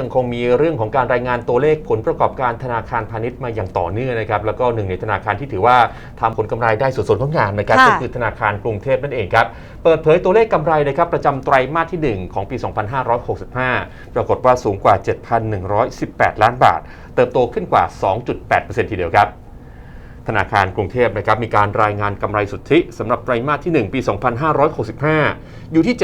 ยังคงมีเรื่องของการรายงานตัวเลขผลประกอบการธนาคารพาณิชย์มาอย่างต่อเนื่องนะครับ แล้วก็หนึ่งในธนาคารที่ถือว่าทำผลกำไรได้สดๆงดงามนะครับก็คือธนาคารกรุงเทพนั่นเองครับ เปิดเผยตัวเลขกำไรนะครับประจำไตรมาสที่ 1 ของปี 2565 ปรากฏว่าสูงกว่า 7,118 ล้านบาท เติบโตขึ้นกว่า 2.8%ทีเดียวครับธนาคารกรุงเทพนะครับมีการรายงานกำไรสุทธิสำหรับไตรมาสที่ 1 ปี 2565 อยู่ที่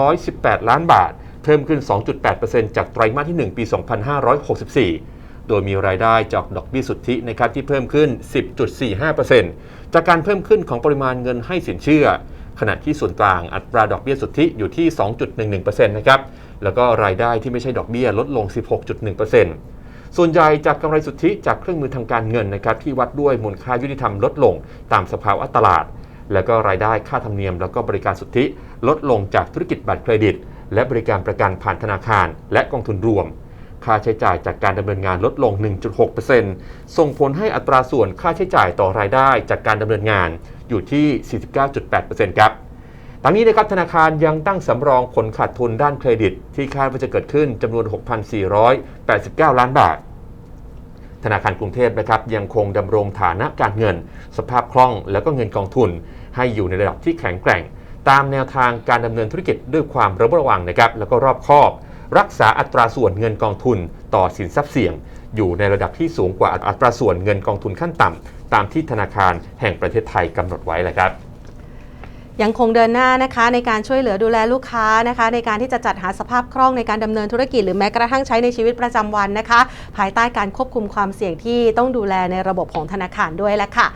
7,118 ล้านบาท เพิ่มขึ้น 2.8%จากไตรมาสที่ 1 ปี 2564 โดยมีรายได้จากดอกเบี้ยสุทธินะครับที่เพิ่มขึ้น 10.45%จากการเพิ่มขึ้นของปริมาณเงินให้สินเชื่อ ขณะที่ส่วนกลางอัตราดอกเบี้ยสุทธิอยู่ที่ 2.11%นะครับ แล้วก็รายได้ที่ไม่ใช่ดอกเบี้ยลดลง 16.1%ส่วนใหญ่จากกำไรสุทธิจากเครื่องมือทางการเงินนะครับที่วัดด้วยมูลค่ายุติธรรมลดลงตามสภาวะตลาด แล้วก็รายได้ค่าธรรมเนียม แล้วก็บริการสุทธิลดลงจากธุรกิจบัตรเครดิต และบริการประกันผ่านธนาคาร และกองทุนรวม ค่าใช้จ่ายจากการดำเนินงานลดลง 1.6%ส่งผลให้อัตราส่วนค่าใช้จ่ายต่อรายได้จากการดำเนินงานอยู่ที่ 49.8%ครับทั้งนี้นะครับธนาคารยังตั้งสำรองผลขาดทุนด้านเครดิต ที่คาดว่าจะเกิดขึ้นจำนวน 6,489 ล้านบาท ธนาคารกรุงเทพนะครับยังคงดำรงฐานะการเงิน สภาพคล่องแล้วก็เงินกองทุน ให้อยู่ในระดับที่แข็งแกร่ง ตามแนวทางการดำเนินธุรกิจด้วยความระมัดระวังนะครับแล้วก็รอบคอบ รักษาอัตราส่วนเงินกองทุนต่อสินทรัพย์เสี่ยง อยู่ในระดับที่สูงกว่าอัตราส่วนเงินกองทุนขั้นต่ำตามที่ธนาคารแห่งประเทศไทยกำหนดไว้แหละครับยังคงเดินหน้านะคะในการช่วยเหลือดูแลลูกค้านะคะ ในการที่จะจัดหาสภาพคล่องในการดำเนินธุรกิจหรือแม้กระทั่งใช้ในชีวิตประจำวันนะคะ ภายใต้การควบคุมความเสี่ยงที่ต้องดูแลในระบบของธนาคารด้วยแหละค่ะ